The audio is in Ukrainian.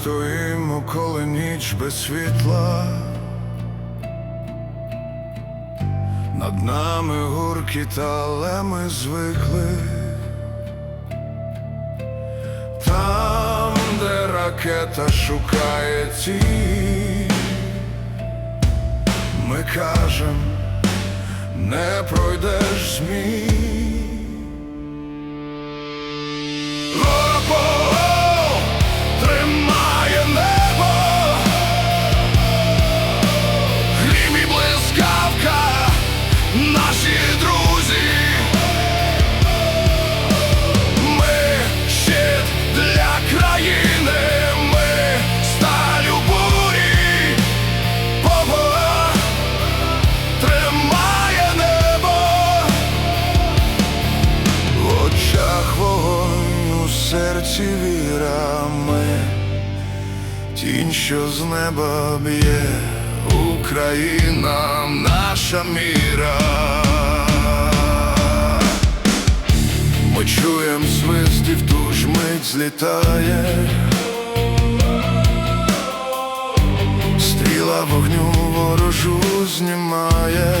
стоїмо, коли ніч без світла. Над нами гуркіт, але ми звикли. Там, де ракета шукає ціль, ми кажем, не пройдеш змій. сиві рами, тінь, що з неба б'є, Україна наша міра, ми чуєм свист і в ту ж мить злітає, стріла вогню ворожу знімає.